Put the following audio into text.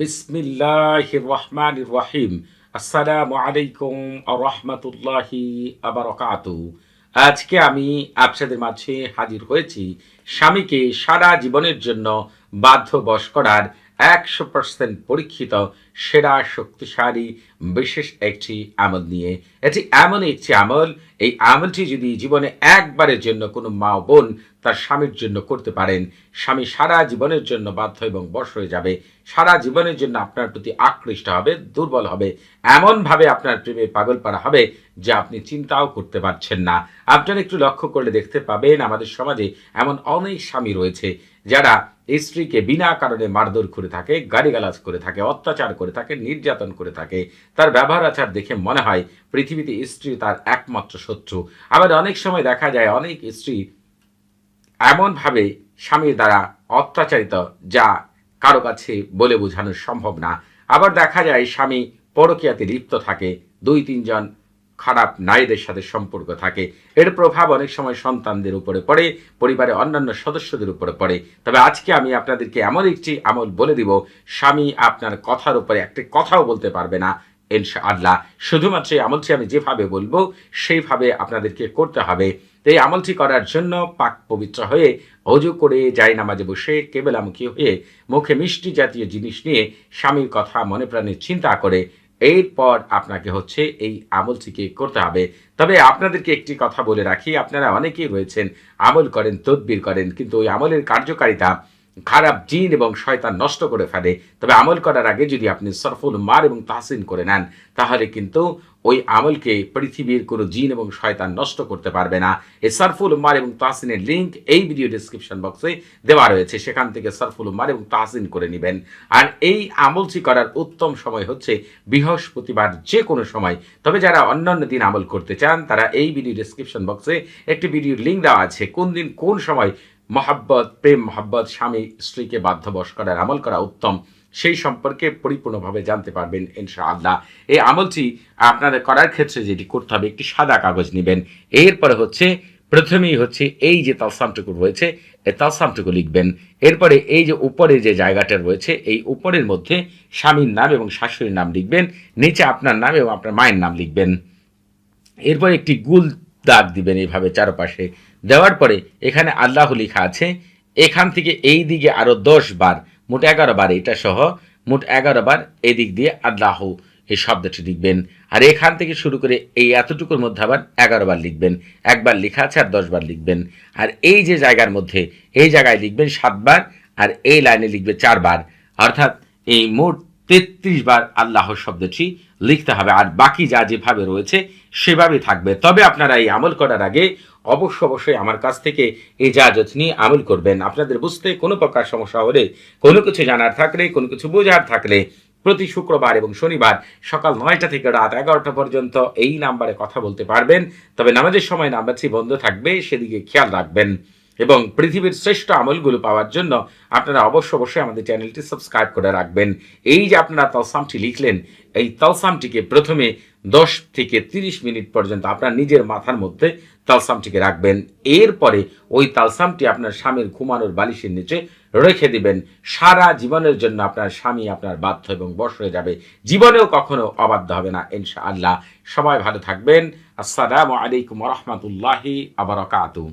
বিসমিল্লাহ রহমান রহিম আসসালামু আলাইকুম রহমতুল্লাহি আবরকাত। আজকে আমি আপনাদের মাঝে হাজির হয়েছি স্বামীকে সারা জীবনের জন্য বাধ্য বস করার একশো পার্সেন্ট পরীক্ষিত, সেরা, শক্তিশালী, বিশেষ একটি আমল নিয়ে। এটি এমন একটি আমল, এই আমলটি যদি জীবনে একবারের জন্য কোনো মা বোন তার স্বামীর জন্য করতে পারেন, স্বামী সারা জীবনের জন্য বাধ্য এবং বশ হয়ে যাবে। সারা জীবনের জন্য আপনার প্রতি আকৃষ্ট হবে, দুর্বল হবে। এমনভাবে আপনার প্রেমে পাগল পারা হবে যে আপনি চিন্তাও করতে পারছেন না। আপনারা একটু লক্ষ্য করলে দেখতে পাবেন, আমাদের সমাজে এমন অনেক স্বামী রয়েছে যারা স্ত্রীকে বিনা কারণে মারধর করে থাকে, গালিগালাজ করে থাকে, অত্যাচার করে থাকে, নির্যাতন করে থাকে। তার ব্যবহার আচার দেখে মনে হয় পৃথিবীতে স্ত্রী তার একমাত্র শত্রু। আবার অনেক সময় দেখা যায় অনেক স্ত্রী এমনভাবে স্বামীর দ্বারা অত্যাচারিত যা কারও কাছে বলে বোঝানো সম্ভব না। আবার দেখা যায় স্বামী পরকীয়াতে লিপ্ত থাকে দুই তিনজন খারাপ নারীদের সাথে সম্পর্ক থাকে। এর প্রভাব অনেক সময় সন্তানদের উপরে পড়ে, পরিবারের অন্যান্য সদস্যদের উপরে পড়ে। তবে আজকে আমি আপনাদেরকে এমন একটি আমল বলে দিব, স্বামী আপনার কথার উপরে একটি কথাও বলতে পারবে না ইনশা আল্লাহ শুধুমাত্র এই আমলটি আমি যেভাবে বলব, সেইভাবে আপনাদেরকে করতে হবে। এই আমলটি করার জন্য পাক পবিত্র হয়ে অজু করে যাই নামাজে বসে কেবলামুখী হয়ে মুখে মিষ্টি জাতীয় জিনিস নিয়ে স্বামীর কথা মনে প্রাণে চিন্তা করে এরপর আপনাকে হচ্ছে এই আমলটিকে করতে হবে। তবে আপনাদেরকে একটি কথা বলে রাখি, আপনারা অনেকেই রয়েছেন, আমল করেন, তদবির করেন, কিন্তু ওই আমলের কার্যকারিতা খারাপ জিন এবং শয়তান নষ্ট করে ফেলে। তবে আমল করার আগে যদি আপনি সরফুল মার এবং তাহসিন করে নেন, তাহলে কিন্তু ওই আমলকে পৃথিবীর কোনো জিন এবং শয়তান নষ্ট করতে পারবে না। এই সরফুল উম্মার এবং তাহসিনের লিঙ্ক এই ভিডিও ডিসক্রিপশন বক্সে দেওয়া রয়েছে। সেখান থেকে সরফুল উম্মার এবং তাহসিন করে নেবেন। আর এই আমলটি করার উত্তম সময় হচ্ছে বৃহস্পতিবার যে কোনো সময়। তবে যারা অন্যান্য দিন আমল করতে চান, তারা এই ভিডিও ডিসক্রিপশন বক্সে একটি ভিডিওর লিঙ্ক দেওয়া আছে। কোন দিন কোন সময় মহাব্বত, প্রেম, মহাব্বত, স্বামী, স্ত্রীকে বাধ্যবশ করার আমল করা উত্তম, সেই সম্পর্কে পরিপূর্ণভাবে জানতে পারবেন ইনশাআল্লাহ। এই আমলটি আপনাদের করার ক্ষেত্রে যেটি করতে হবে, একটি সাদা কাগজ নেবেন। এরপরে হচ্ছে, প্রথমেই হচ্ছে এই যে তালসামটুকু রয়েছে, এই তালসামটুকু লিখবেন। এরপরে এই যে উপরে যে জায়গাটা রয়েছে, এই উপরের মধ্যে স্বামীর নাম এবং শাশুড়ির নাম লিখবেন, নিচে আপনার নাম এবং আপনার মায়ের নাম লিখবেন। এরপর একটি গুল দাগ দিবেন এইভাবে চারপাশে। দেওয়ার পরে এখানে আল্লাহ লেখা আছে, এখান থেকে এই দিকে আরও দশ বার, মোট এগারো বার এটা সহ, মোট এগারো বার এদিক দিয়ে আল্লাহ এই শব্দটি লিখবেন। আর এখান থেকে শুরু করে এই এতটুকুর মধ্যে আবার এগারো বার লিখবেন। একবার লেখা আছে আর দশ বার লিখবেন। আর এই যে জায়গার মধ্যে, এই জায়গায় লিখবেন সাতবার আর এই লাইনে লিখবে চারবার অর্থাৎ এই মোট তেত্রিশ বার আল্লাহ শব্দটি লিখতে হবে। আর বাকি যা যেভাবে রয়েছে, সেভাবে থাকবে। তবে আপনারা এই আমল করার আগে অবশ্য অবশ্যই আমার কাছ থেকে ইজাজত নিয়ে আমল করবেন। আপনাদের বুঝতে কোনো প্রকার সমস্যা হলে, কোনো কিছু জানার থাকলে, কোনো কিছু বোঝার থাকলে প্রতি শুক্রবার এবং শনিবার সকাল নয়টা থেকে রাত এগারোটা পর্যন্ত এই নাম্বারে কথা বলতে পারবেন। তবে নামাজের সময় নাম্বারটি বন্ধ থাকবে, সেদিকে খেয়াল রাখবেন। এবং পৃথিবীর শ্রেষ্ঠ আমলগুলো পাওয়ার জন্য আপনারা অবশ্য অবশ্যই আমাদের চ্যানেলটি সাবস্ক্রাইব করে রাখবেন। এই যে আপনারা তলসামটি লিখলেন, এই তলসামটিকে প্রথমে দশ থেকে তিরিশ মিনিট পর্যন্ত আপনার নিজের মাথার মধ্যে তালসামটিকে রাখবেন। এরপরে ওই তালসামটি আপনার স্বামীর ঘুমানোর বালিশের নিচে রেখে দিবেন। সারা জীবনের জন্য আপনার স্বামী আপনার বাধ্য এবং বশ হয়ে যাবে। জীবনেও কখনো অবাধ্য হবে না ইনশা আল্লাহ সবাই ভালো থাকবেন। আসসালামু আলাইকুম রহমতুল্লাহি আবরকাতু